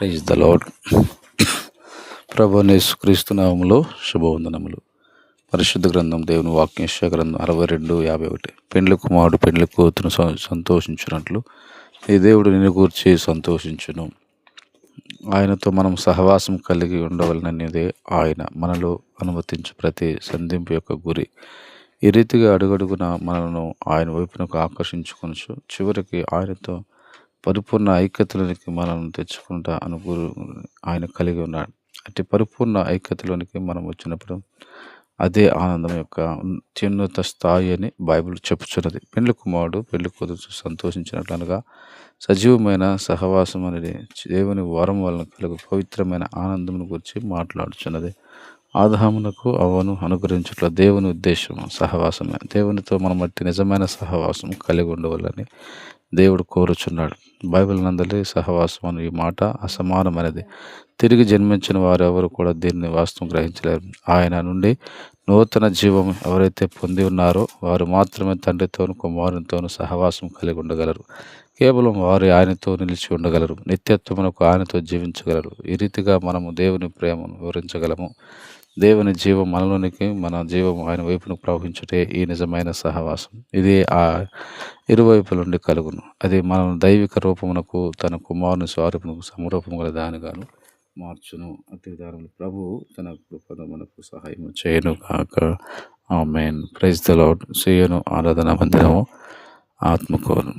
Praise the lord ప్రభు క్రీస్తు శుభవందనములు. పరిశుద్ధ గ్రంథం దేవుని వాక్య గ్రంథం అరవై రెండు యాభై ఒకటి. పెండ్లి కుమారుడు పెండ్లి కూతురు సంతోషించినట్లు. ఈ దేవుడు నిన్ను కూర్చి సంతోషించును. ఆయనతో మనం సహవాసం కలిగి ఉండవలననేదే ఆయన మనలో అనుమతించు ప్రతి సంధింపు యొక్క గురి. ఈ రీతిగా అడుగడుగున మనలను ఆయన వైపునకు ఆకర్షించుకొనచ్చు చివరికి ఆయనతో పరిపూర్ణ ఐక్యతలోనికి మనల్ని తెచ్చుకుంటా అనుకూలు ఆయన కలిగి ఉన్నాడు. అంటే పరిపూర్ణ ఐక్యతలోనికి మనం వచ్చినప్పుడు అదే ఆనందం యొక్క అత్యున్నత స్థాయి అని బైబిల్ చెప్పుచున్నది. పెళ్ళి కుమారుడు పెళ్ళి కూతురు సంతోషించినట్లు అనగా సజీవమైన సహవాసం అనేది దేవుని వరం వలన కలుగు పవిత్రమైన ఆనందం గురించి మాట్లాడుచున్నది. ఆదామునకు అవను అనుగ్రహించుట దేవుని ఉద్దేశం సహవాసమే. దేవునితో మనం మట్టి నిజమైన సహవాసం కలిగి ఉండవాలని దేవుడు కోరుచున్నాడు. బైబిల్ నందలి సహవాసం అనే ఈ మాట అసమానమైనది. తిరిగి జన్మించిన వారెవరు కూడా దీన్ని వాస్తవం గ్రహించలేరు. ఆయన నుండి నూతన జీవం ఎవరైతే పొంది ఉన్నారో వారు మాత్రమే తండ్రితోను కుమారునితోను సహవాసం కలిగి ఉండగలరు. కేవలం వారు ఆయనతో నిలిచి ఉండగలరు. నిత్యత్వమునకు ఆయనతో జీవించగలరు. ఈ రీతిగా మనము దేవుని ప్రేమను వివరించగలము. దేవుని జీవం మనలోనికి మన జీవం ఆయన వైపును ప్రవహించుటే ఈ నిజమైన సహవాసం. ఇది ఆ ఇరువైపుల నుండి కలుగును. అది మన దైవిక రూపమునకు తన కుమారుని స్వరూపమునకు సమరూపము గల దానిగాను మార్చును. అతి విధానములు ప్రభు తన కృపను మనకు సహాయం చేయను కాక ఆ మెయిన్ ప్రైజ్ ద లాడ్ చేయను ఆరాధన మందిరము ఆత్మకోను